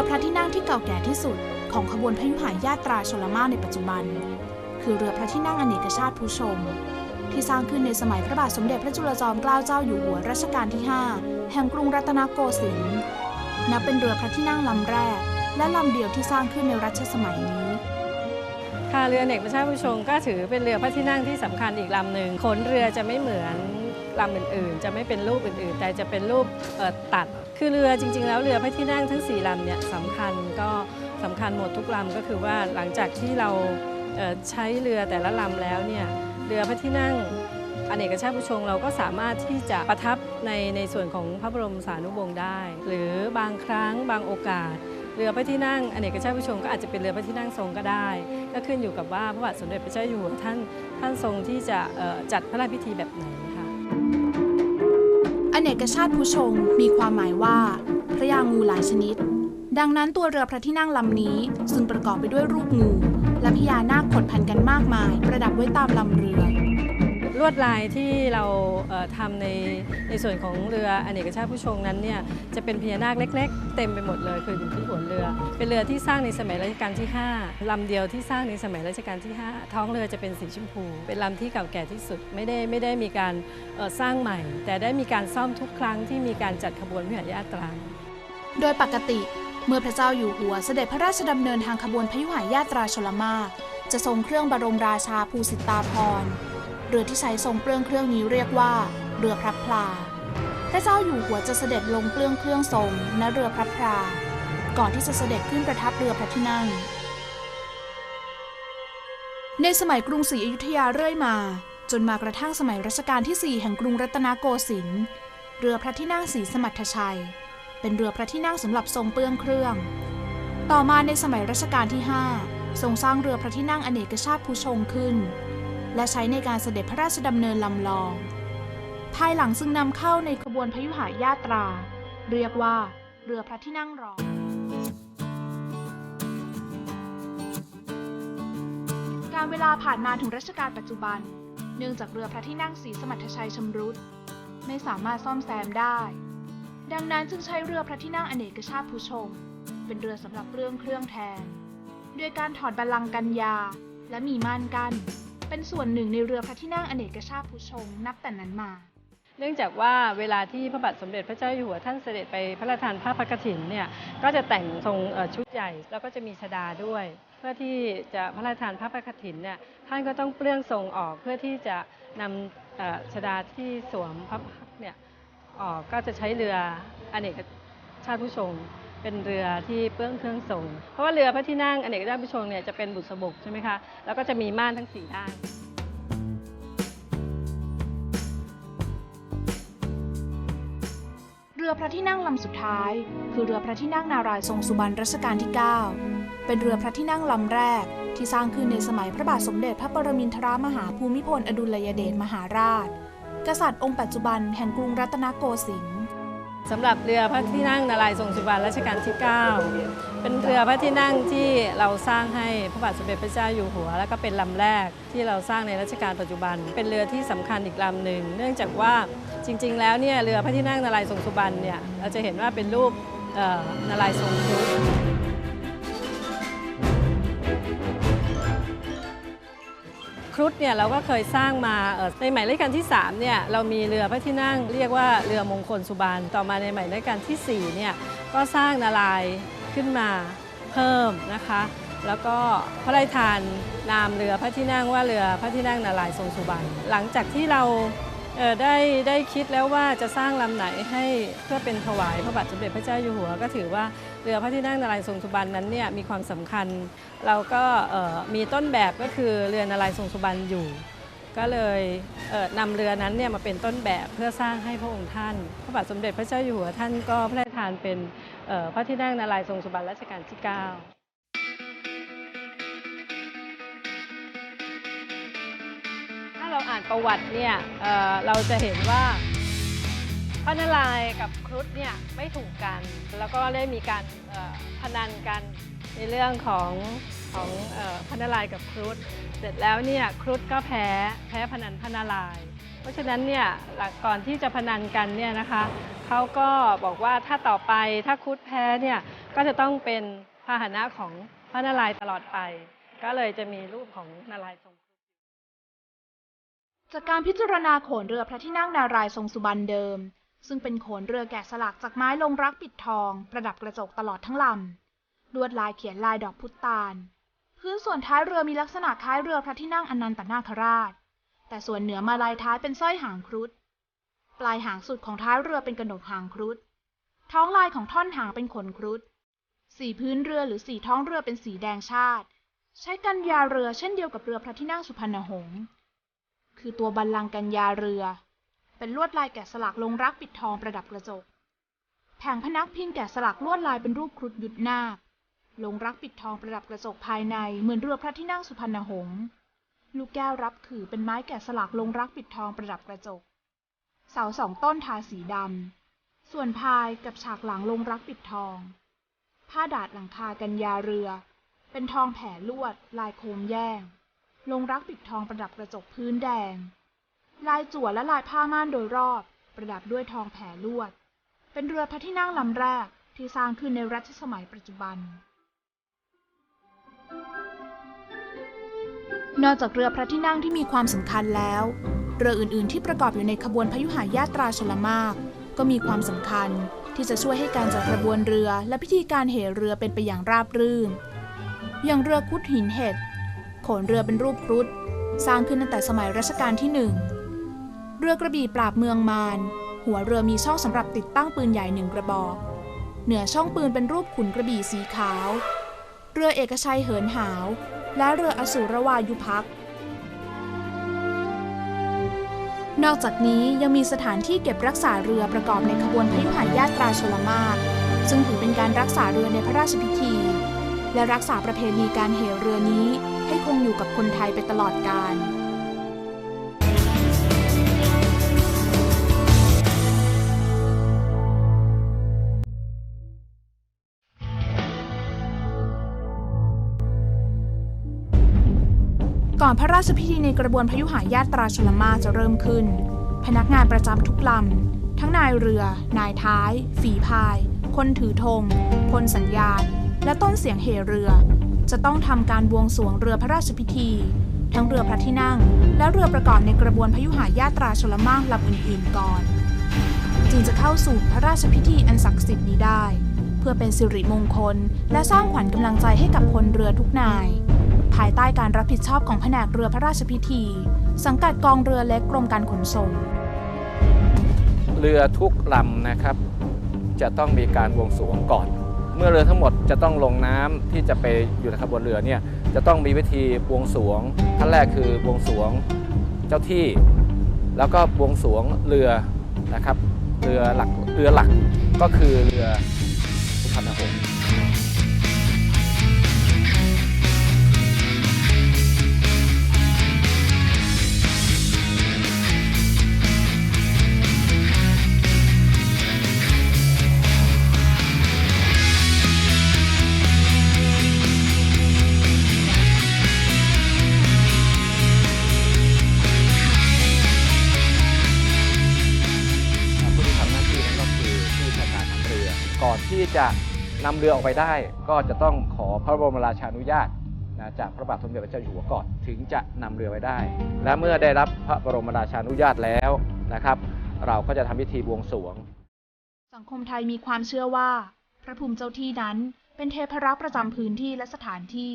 รือพระที่นั่งที่เก่าแก่ที่สุด ของขบวนพยุหายาตราชลมาในปัจจุบัน คือเรือพระที่นั่งอเนกชาติผู้ชม ที่สร้างขึ้นในสมัยพระบาทสมเด็จพระจุลจอมเกล้าเจ้าอยู่หัวรัชกาลที่ 5 แห่งกรุงรัตนโกสินทร์นับเป็นเรือพระที่นั่งลำแรก และลำเดียวที่สร้างขึ้นในรัชสมัยนี้ค่ะเรืออเนกประชาผู้ชงก็ถือเป็นเรือพระที่นั่งที่สำคัญอีกลำหนึ่งขนเรือจะไม่เหมือนลำอื่นๆ จะไม่เป็นรูปอื่นๆ แต่จะเป็นรูปตัด คือเรือจริง ๆ แล้วเรือพระที่นั่งทั้งสี่ลำเนี่ยสำคัญก็สำคัญหมดทุกลำก็คือว่าหลังจากที่เราเใช้เรือแต่ละลำแล้วเนี่ยเรือพระที่นั่งอเนกชาติผู้ชงเราก็สามารถที่จะประทับในในส่วนของพระบรมสานุวงศ์ได้ หรือบางครั้งบางโอกาส เรือพระที่นั่งอเนกชาติผู้ชงก็อาจจะเป็นเรือพระที่นั่งทรงก็ได้ ก็ขึ้นอยู่กับว่าพระบาทสมเด็จพระเจ้าอยู่หัวท่านท่านทรงที่จะจัดพระราชพิธีแบบไหน อเนกชาติผู้ชงมีความหมายว่า พระยางูหลายชนิด ดังนั้นตัวเรือพระที่นั่งลำนี้ซึ่งประกอบไปด้วยรูปงู และพญานาคขดพันกันมากมาย ประดับไว้ตามลำเรือ ลวดลายที่เราเอ่อทำในในส่วนของเรืออเนกชาติผู้ชงนั้นเนี่ยจะเป็นพญานาคเล็ก ๆ เต็มไปหมดเลยคืออยู่ที่หัวเรือ เป็นเรือที่สร้างในสมัยรัชกาลที่ 5ลำเดียวที่สร้างในสมัยรัชกาลที่ 5 ท้องเรือจะเป็นสีชมพู เป็นลำที่เก่าแก่ที่สุดไม่ได้ไม่ได้มีการสร้างใหม่ แต่ได้มีการซ่อมทุกครั้งที่มีการจัดขบวนพยุหายาตรา โดยปกติเมื่อพระเจ้าอยู่หัวเสด็จพระราชดำเนินทางขบวนพยุหายาตราชลมาจะทรงเครื่องบรมราชาภูสิตาภรณ์ เรือที่ใช้ทรงเปลื้องเครื่องนี้เรียกว่า เรือพระพลา พระเจ้าอยู่หัวจะเสด็จลงเปลื้องเครื่องทรงณเรือพระพลา ก่อนที่จะเสด็จขึ้นประทับเรือพระที่นั่ง ในสมัยกรุงศรีอยุธยาเรื่อยมา จนมากระทั่งสมัยรัชกาลที่ 4 แห่งกรุงรัตนโกสินทร์ เรือพระที่นั่งสีสมรรถชัย เป็นเรือพระที่นั่งสำหรับทรงเปลื้องเครื่อง ต่อมาในสมัยรัชกาลที่ 5 ทรงสร้างเรือพระที่นั่งอเนกชาติภูชงขึ้น และใช้ในการเสด็จพระราชดำเนินลำลอง ภายหลังซึ่งนำเข้าในขบวนพยุหายาตรา เรียกว่า เรือพระที่นั่งรองการเวลาผ่านมาถึงรัชกาลปัจจุบัน เนื่องจากเรือพระที่นั่งสีสมรรถชัยชำรุด ไม่สามารถซ่อมแซมได้ ดังนั้นจึงใช้เรือพระที่นั่งอเนกชาติผู้ชม เป็นเรือสำหรับเรื่องเครื่องแทน ด้วยการถอดบัลลังก์กันยา และมีม่านกัน เป็นส่วนหนึ่งในเรือพระที่นั่งอเนกชาติผู้ชง นับแต่นั้นมา เนื่องจากว่าเวลาที่พระบาทสมเด็จพระเจ้าอยู่หัวท่านเสด็จไปพระราชทานผ้าพระกฐินเนี่ยก็จะแต่งทรงชุดใหญ่ แล้วก็จะมีชดาด้วย เพื่อที่จะพระราชทานผ้าพระกฐินเนี่ยท่านก็ต้องเปลื้องทรงออกเพื่อที่จะนำชดาที่สวมพระพักตร์เนี่ยออกก็จะใช้เรืออเนกชาติผู้ชง เป็นเรือที่เปื้องเครื่องทรง เพราะว่าเรือพระที่นั่งอเนกชาติผู้ชงเนี่ยจะเป็นบุษบกใช่ไหมคะ แล้วก็จะมีม่านทั้งสี่ด้านเรือพระที่นั่งลำสุดท้าย คือเรือพระที่นั่งนารายทรงสุบรรณรัชกาลที่ 9 เป็นเรือพระที่นั่งลำแรก ที่สร้างขึ้นในสมัยพระบาทสมเด็จพระปรมินทรมหาภูมิพลอดุลยเดชมหาราช กษัตริย์องค์ปัจจุบันแห่งกรุงรัตนโกสินทร์ สำหรับเรือพระที่นั่งนารายทรงสุบรรณรัชกาลที่ 9 เป็นเรือพระที่นั่งที่เราสร้างให้พระบาทสมเด็จพระเจ้าอยู่หัว แล้วก็เป็นลำแรกที่เราสร้างในรัชกาลปัจจุบัน เป็นเรือที่สำคัญอีกลำหนึ่ง เนื่องจากว่าจริง ๆ แล้วเนี่ยเรือพระที่นั่งนารายทรงสุบรรณเนี่ยเราจะเห็นว่าเป็นรูปนารายทรงครุฑ รุฑเนี่ยเราก็เคยสร้างมาในหมายเลขการที่3เนี่ยเรามีเรือพระที่นั่งเรียกว่าเรือมงคลสุบรรณต่อมาในหมายเลขการที่4เนี่ยก็สร้างนารายขึ้นมาเพิ่มนะคะ แล้วก็พระราชทานนามเรือพระที่นั่งว่าเรือพระที่นั่งนารายทรงสุบรรณหลังจากที่เราเออได้ได้คิดแล้วว่าจะสร้างลำไหนให้เพื่อเป็นถวายพระบาทสมเด็จพระเจ้าอยู่หัวก็ถือว่า เรือพระที่นั่งนารายณ์ทรงสุบรรณนั้นเนี่ยมีความสำคัญ เราก็มีต้นแบบก็คือเรือนารายณ์ทรงสุบรรณอยู่ ก็เลยเอ่อนำเรือนั้นเนี่ยมาเป็นต้นแบบเพื่อสร้างให้พระองค์ท่าน พระบาทสมเด็จพระเจ้าอยู่หัวท่านก็พระราชทานเป็นพระที่นั่งนารายณ์ทรงสุบรรณรัชกาลที่9ถ้าเราอ่านประวัติเนี่ยเเราจะเห็นว่า พระนารายณ์กับครุฑเนี่ยไม่ถูกกัน แล้วก็ได้มีการเอ่อพนันกันในเรื่องของของเอ่อพระนารายณ์กับครุฑเสร็จแล้วเนี่ยครุฑก็แพ้แพ้พนันพระนารายณ์เพราะฉะนั้นเนี่ยหลักก่อนที่จะพนันกันเนี่ยนะคะเขาก็บอกว่าถ้าต่อไปถ้าครุฑแพ้เนี่ยก็จะต้องเป็นพาหนะของพระนารายณ์ตลอดไป ก็เลยจะมีรูปของนารายณ์ทรงครุฑจากการพิจารณาโขนเรือพระที่นั่งนารายณ์ทรงสุบรรณเดิม ซึ่งเป็นโขนเรือแกะสลักจากไม้ลงรักปิดทอง ประดับกระจกตลอดทั้งลำลวดลายเขียนลายดอกพุตาล พื้นส่วนท้ายเรือมีลักษณะคล้ายเรือพระที่นั่งอนันตนาคราช แต่ส่วนเหนือมาลายท้ายเป็นสร้อยหางครุฑปลายหางสุดของท้ายเรือเป็นกระหนกหางครุฑท้องลายของท่อนหางเป็นขนครุฑสีพื้นเรือหรือสีท้องเรือเป็นสีแดงชาติ ใช้กันยาเรือเช่นเดียวกับเรือพระที่นั่งสุพรรณหงษ์คือตัวบัลลังก์กัญญาเรือ เป็นลวดลายแกะสลักลงรักปิดทองประดับกระจก แผงพนักพิงแกะสลักลวดลายเป็นรูปครุฑยุทธนาคลงรักปิดทองประดับกระจกภายในเหมือนเรือพระที่นั่งสุพรรณหงษ์ลูกแก้วรับขือเป็นไม้แกะสลักลงรักปิดทองประดับกระจก เสาสองต้นทาสีดำ ส่วนพายกับฉากหลังลงรักปิดทอง ผ้าดาดหลังคากัญญาเรือ เป็นทองแผ่ลวด ลายโคมแย่ง ลงรักปิดทองประดับกระจกพื้นแดง ลายจั่วและลายผ้าม่านโดยรอบ ประดับด้วยทองแผ่ลวด เป็นเรือพระที่นั่งลำแรกที่สร้างขึ้นในรัชสมัยปัจจุบัน นอกจากเรือพระที่นั่งที่มีความสำคัญแล้ว เรืออื่นๆ ที่ประกอบอยู่ในขบวนพยุหายาตราชลมาก ก็มีความสำคัญที่จะช่วยให้การจัดกระบวนเรือ และพิธีการเหเรือเป็นไปอย่างราบรื่น อย่างเรือคุดหินเห็ด โขนเรือเป็นรูปครุฑ สร้างขึ้นตั้งแต่สมัยรัชกาลที่หนึ่ง เรือกระบี่ปราบเมืองมาร หัวเรือมีช่องสำหรับติดตั้งปืนใหญ่หนึ่งกระบอก เหนือช่องปืนเป็นรูปขุนกระบี่สีขาว เรือเอกชัยเหินหาว และเรืออสูรวายุพัก นอกจากนี้ยังมีสถานที่เก็บรักษาเรือประกอบในขบวนพยุหายาตราชลมากซึ่งถือเป็นการรักษาเรือในพระราชพิธี และรักษาประเพณีการเหเรือนี้ให้คงอยู่กับคนไทยไปตลอดกาล ก่อนพระราชพิธีในกระบวนพยุหายาตราชลมาจะเริ่มขึ้น พนักงานประจำทุกลำ ทั้งนายเรือ นายท้าย ฝีพาย คนถือธงพลสัญญาณ และต้นเสียงเหเรือ จะต้องทำการบวงสรวงเรือพระราชพิธี ทั้งเรือพระที่นั่ง และเรือประกอบในกระบวนพยุหายาตราชลมาลำอื่นๆก่อน จึงจะเข้าสู่พระราชพิธีอันศักดิ์สิทธิ์นี้ได้ เพื่อเป็นสิริมงคล และสร้างขวัญกำลังใจให้กับพลเรือทุกนาย ภายใต้การรับผิดชอบของแผนกเรือพระราชพิธี สังกัดกองเรือเล็กกรมการขนส่ง เรือทุกลำนะครับ จะต้องมีการบวงสรวงก่อน เมื่อเรือทั้งหมดจะต้องลงน้ำที่จะไปอยู่ในขบวนเรือเนี่ยจะต้องมีวิธีบวงสรวงขั้นแรกคือบวงสรวงเจ้าที่ แล้วก็บวงสรวงเรือนะครับเรือหลักเรือหลักก็คือเรือสุพรรณหงษ์ นำเรือออกไปได้ ก็จะต้องขอพระบรมราชานุญาตนะจากพระบาทสมเด็จพระเจ้าอยู่หัวก่อนถึงจะนำเรือไว้ได้ และเมื่อได้รับพระบรมราชานุญาตแล้วนะครับ เราก็จะทำพิธีบวงสรวง สังคมไทยมีความเชื่อว่า พระภูมิเจ้าที่นั้น เป็นเทพรักษ์ประจำพื้นที่และสถานที่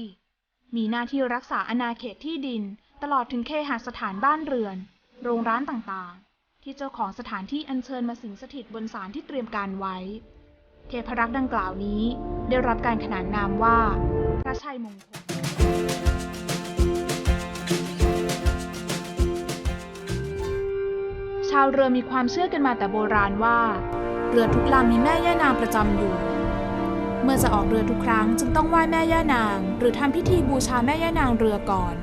มีหน้าที่รักษาอาณาเขตที่ดิน ตลอดถึงเคหสถานบ้านเรือน โรงร้านต่างๆ ที่เจ้าของสถานที่อัญเชิญมาสิงสถิตบนศาลที่เตรียมการไว้ เทพรักษ์ดังกล่าวนี้ได้รับการขนานนามว่า พระชัยมงคล ชาวเรือมีความเชื่อกันมาแต่โบราณว่า เรือทุกลำมีแม่ย่านางประจำอยู่ เมื่อจะออกเรือทุกครั้งจึงต้องไหว้แม่ย่านาง หรือทำพิธีบูชาแม่ย่านางเรือก่อน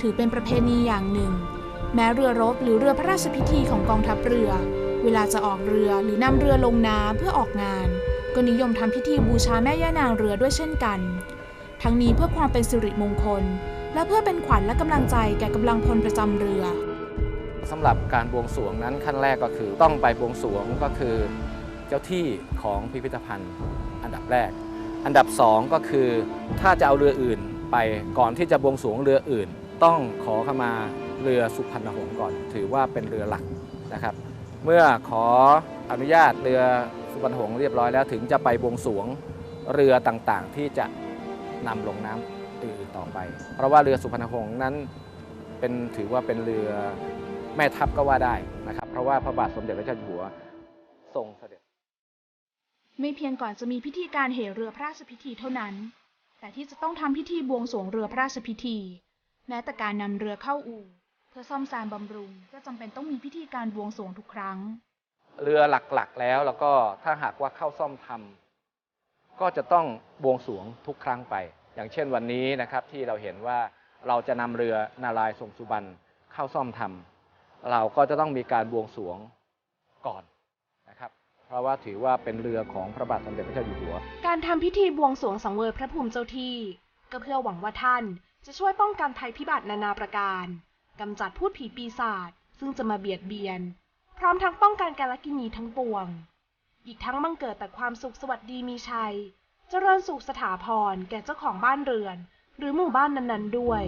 ถือเป็นประเพณีอย่างหนึ่ง แม้เรือรบหรือเรือพระราชพิธีของกองทัพเรือ เวลาจะออกเรือหรือนำเรือลงน้ำเพื่อออกงาน ก็นิยมทำพิธีบูชาแม่ย่านางเรือด้วยเช่นกัน ทั้งนี้เพื่อความเป็นสิริมงคล และเพื่อเป็นขวัญและกำลังใจแก่กำลังพลประจำเรือสำหรับการบวงสรวงนั้นขั้นแรกก็คือต้องไปบวงสรวงก็คือเจ้าที่ของพิพิธภัณฑ์อันดับแรก อันดับสองก็คือถ้าจะเอาเรืออื่นไปก่อนที่จะบวงสรวงเรืออื่น ต้องขอขมาเรือสุพรรณหงส์ก่อน ถือว่าเป็นเรือหลักนะครับ เมื่อขออนุญาตเรือ สุพรรณหงส์เรียบร้อยแล้วถึงจะไปบวงสรวงเรือต่างๆ ที่จะนำลงน้ำอื่นๆต่อไป เพราะว่าเรือสุพรรณหงส์นั้นเป็นถือว่าเป็นเรือแม่ทัพก็ว่าได้นะครับ เพราะว่าพระบาทสมเด็จพระเจ้าอยู่หัวทรงเสด็จ ไม่เพียงก่อนจะมีพิธีการเหเรือพระราชพิธีเท่านั้น แต่ที่จะต้องทำพิธีบวงสรวงเรือพระราชพิธี แม้แต่การนำเรือเข้าอู่ เพื่อซ่อมแซมบำรุง ก็จำเป็นต้องมีพิธีการบวงสรวงทุกครั้ง เรือหลักๆแล้วแล้วก็ถ้าหากว่าเข้าซ่อมทำก็จะต้องบวงสวงทุกครั้งไป อย่างเช่นวันนี้นะครับที่เราเห็นว่าเราจะนำเรือนารายทรงสุบรรณเข้าซ่อมทำเราก็จะต้องมีการบวงสวงก่อนนะครับ เพราะว่าถือว่าเป็นเรือของพระบาทสมเด็จพระเจ้าอยู่หัว การทำพิธีบวงสวงสังเวยพระภูมิเจ้าที่ ก็เพื่อหวังว่าท่านจะช่วยป้องกันภัยพิบัตินานาประการกำจัดพูดผีปีศาจซึ่งจะมาเบียดเบียน ร้อมทั้งป้องกันการลกินีทั้งปวง อีกทั้งบังเกิดแต่ความสุขสวัสดีมีชัย เจริญสุขสถาพรแก่เจ้าของบ้านเรือน หรือหมู่บ้านนั้นๆด้วย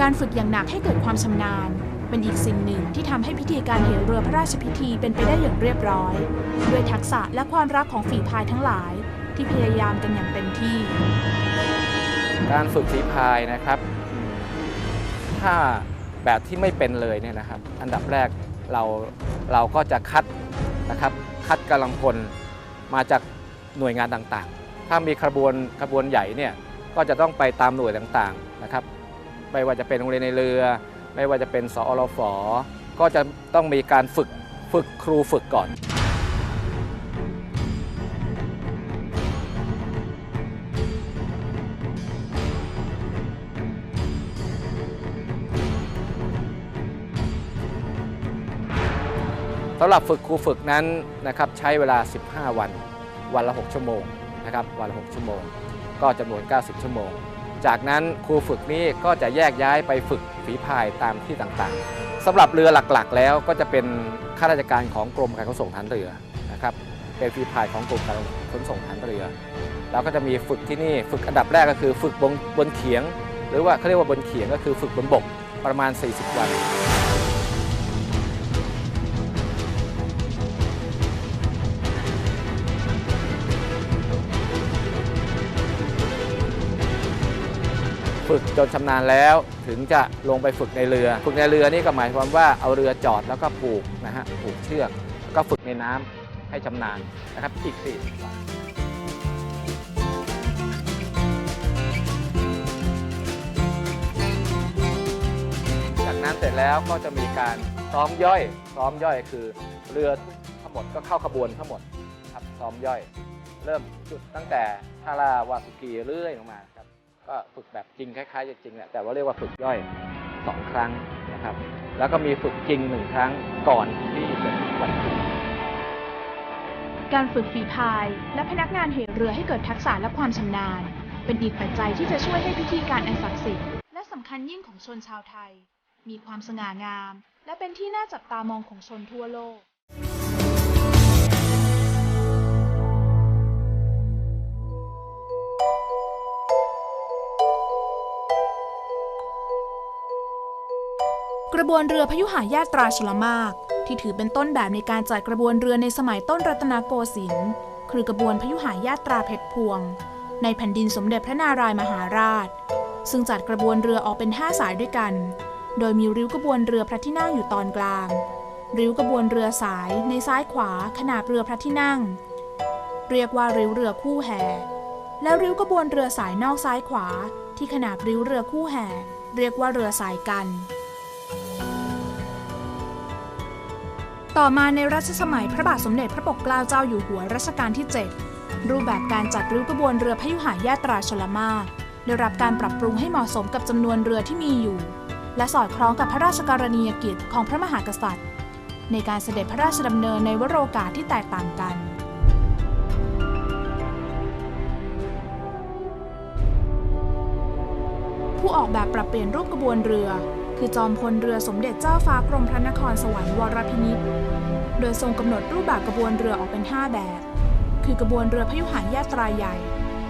การฝึกอย่างหนักให้เกิดความชำนาญเป็นอีกสิ่งหนึ่งที่ทำให้พิธีการเหเรือพระราชพิธีเป็นไปได้อย่างเรียบร้อย ด้วยทักษะและความรักของฝีพายทั้งหลาย ที่พยายามกันอย่างเต็มที่ การฝึกฝีพายนะครับอืม ถ้าแบบที่ไม่เป็นเลยเนี่ยนะครับ อันดับแรกเราเราก็จะคัดนะครับคัดกำลังพลมาจากหน่วยงานต่างๆ ถ้ามีขบวนขบวนใหญ่เนี่ยก็จะต้องไปตามหน่วยต่างๆนะครับ ไม่ว่าจะเป็นโรงเรียนในเรือ ไม่ว่าจะเป็นสอรฟก็จะต้องมีการฝึกฝึกครูฝึกก่อน สำหรับฝึกครูฝึกนั้นนะครับใช้เวลา 15 วัน วันละ 6 ชั่วโมงนะครับวันละ 6 ชั่วโมง ก็จำนวน 90 ชั่วโมง จากนั้นครูฝึกนี้ก็จะแยกย้ายไปฝึกฝีพายตามที่ต่างๆสำหรับเรือหลักๆ แล้วก็จะเป็นข้าราชการของกรมการขนส่งทารเรือนะครับเป็นฝีพายของกรมการขนส่งทารเรือเราก็จะมีฝึกที่นี่ฝึกอันดับแรกก็คือฝึกบนบนเขียง หรือว่าเขาเรียกว่าบนเขียงก็คือฝึกบนบกประมาณ 40 วัน ฝึกจนชำนาญแล้ว ถึงจะลงไปฝึกในเรือ ฝึกในเรือนี่ก็หมายความว่าเอาเรือจอดแล้วก็ผูกนะฮะผูกเชือกก็ฝึกในน้ำให้ชำนาญนะครับอีก40วันจากนั้นเสร็จแล้วก็จะมีการซ้อมย่อยซ้อมย่อยคือเรือทั้งหมดก็เข้าขบวนทั้งหมดครับซ้อมย่อย เริ่มจุดตั้งแต่ทารา วาสุกีเรื่อยลงมา ก็ฝึกแบบจริงคล้ายๆจะจริงแหละแต่ว่าเรียกว่าฝึกย่อย 2 ครั้งนะครับ แล้วก็มีฝึกจริงหนึ่งครั้งก่อนที่จะถึงวันจริงการฝึกฝีพาย และพนักงานเหเรือให้เกิดทักษะและความชำนาญ เป็นอีกปัจจัยที่จะช่วยให้พิธีการอันศักดิ์สิทธิ์และสำคัญยิ่งของชนชาวไทย มีความสง่างาม และเป็นที่น่าจับตามองของชนทั่วโลก ระบวนเรือพยุหายาตราชลมาก ที่ถือเป็นต้นแบบในการจัดกระบวนเรือในสมัยต้นรัตนโกสินทร์คือกระบวนพยุหายาตราเพชรพวง ในแผ่นดินสมเด็จพระนารายมหาราช ซึ่งจัดกระบวนเรือออกเป็น 5 สายด้วยกัน โดยมีริ้วกระบวนเรือพระที่นั่งอยู่ตอนกลาง ริ้วกระบวนเรือสายในซ้ายขวาขนาบเรือพระที่นั่ง เรียกว่าริ้วเรือคู่แห่และริ้วกระบวนเรือสายนอกซ้ายขวา ที่ขนาบริ้วเรือคู่แห่ เรียกว่าเรือสายกัน ต่อมาในรัชสมัยพระบาทสมเด็จพระปกเกล้าเจ้าอยู่หัวรัชกาลที่ 7 รูปแบบการจัดริ้วกระบวนเรือพยุหายาตราชลมาได้รับการปรับปรุงให้เหมาะสมกับจำนวนเรือที่มีอยู่ และสอดคล้องกับพระราชกรณียกิจของพระมหากษัตริย์ ในการเสด็จพระราชดำเนินในวโรกาสที่แตกต่างกันผู้ออกแบบปรับเปลี่ยนรูปกระบวนเรือ คือจอมพลเรือสมเด็จเจ้าฟ้ากรมพระนครสวรรค์วรพินิจโดยทรงกำหนดรูปแบบกระบวนเรือออกเป็น 5 แบบ คือกระบวนเรือพยุหายาตราใหญ่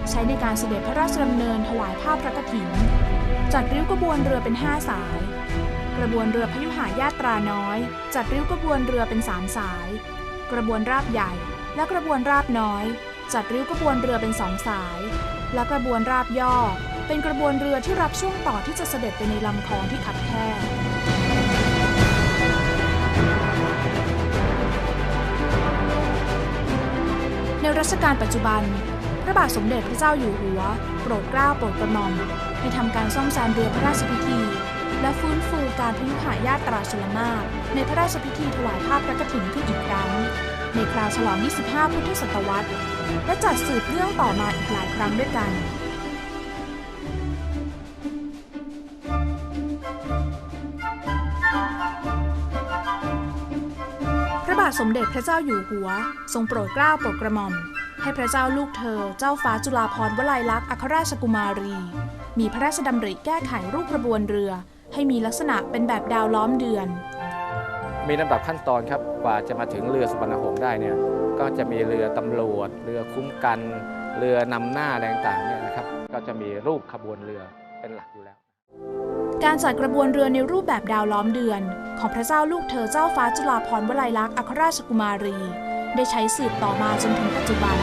ใช้ในการเสด็จพระราชดำเนินถวายผ้าพระกฐิน จัดริ้วกระบวนเรือเป็น 5 สาย กระบวนเรือพยุหายาตราน้อย จัดริ้วกระบวนเรือเป็น 3 สาย กระบวนราบใหญ่ และกระบวนราบน้อย จัดริ้วกระบวนเรือเป็นสองสาย และกระบวนราบย่อ เป็นกระบวนเรือที่รับช่วงต่อที่จะเสด็จไปในลำคลองที่ขับแคบในรัชกาลปัจจุบัน พระบาทสมเด็จพระเจ้าอยู่หัว โปรดเกล้าโปรดกระหม่อมให้ทำการซ่อมแซมเรือพระราชพิธี และฟื้นฟูการพยุหายาตราชลมากในพระราชพิธีถวายภาพพระกฐินขึ้นอีกครั้ง ในคราวฉลอง 25 พุทธศตวรรษ และจัดสืบเรื่องต่อมาอีกหลายครั้งด้วยกัน สมเด็จพระเจ้าอยู่หัว ทรงโปรดเกล้าโปรดกระหม่อม ให้พระเจ้าลูกเธอ เจ้าฟ้าจุฬาภรณ์วลัยลักษณ์อัครราชกุมารี มีพระราชดำริแก้ไขรูปกระบวนเรือ ให้มีลักษณะเป็นแบบดาวล้อมเดือน มีลำดับขั้นตอนครับกว่าจะมาถึงเรือสุวรรณหงส์ได้เนี่ยก็จะมีเรือตำรวจ เรือคุ้มกัน เรือนำหน้าอะไรต่างๆเนี่ยนะครับ ก็จะมีรูปขบวนเรือเป็นหลักอยู่แล้ว การจัดกระบวนเรือในรูปแบบดาวล้อมเดือน ของพระเจ้าลูกเธอเจ้าฟ้าจุฬาภรณ์วลัยลักษณ์อัครราชกุมารี ได้ใช้สืบต่อมาจนถึงปัจจุบัน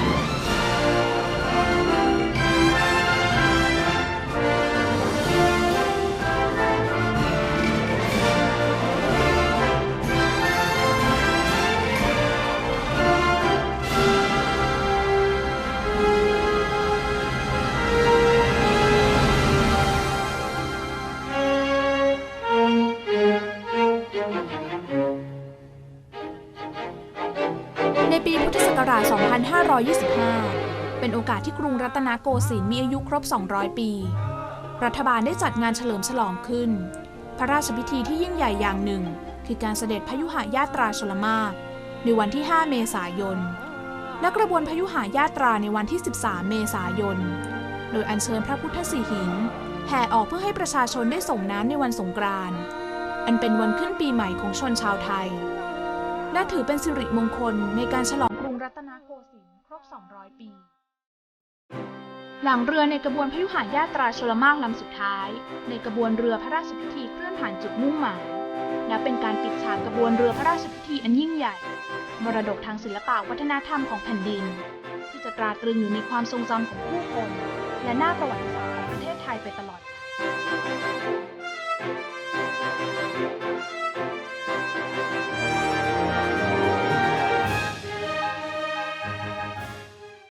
ปีพุทธศักราช 2525 เป็นโอกาสที่กรุงรัตนโกสินทร์มีอายุครบ 200 ปี รัฐบาลได้จัดงานเฉลิมฉลองขึ้น พระราชพิธีที่ยิ่งใหญ่อย่างหนึ่ง คือการเสด็จพยุหายาตราชลมาในวันที่ 5 เมษายน และกระบวนพยุหายาตราในวันที่ 13 เมษายน โดยอัญเชิญพระพุทธสีหิงแห่ออกเพื่อให้ประชาชนได้ส่งน้ำในวันสงกรานต์ อันเป็นวันขึ้นปีใหม่ของชนชาวไทย และถือเป็นสิริมงคลในการฉลองกรุงรัตนโกสินทร์ครบ 200 ปี หลังเรือในกระบวนพยุหายาตราชลมากลำสุดท้าย ในกระบวนเรือพระราชพิธีเคลื่อนผ่านจุดมุ่งหมายและเป็นการปิดฉากกระบวนเรือพระราชพิธีอันยิ่งใหญ่ มรดกทางศิลปะวัฒนธรรมของแผ่นดิน ที่จะตราตรึงอยู่ในความทรงจำของผู้คน และหน้าประวัติศาสตร์ของประเทศไทยไปตลอดกาล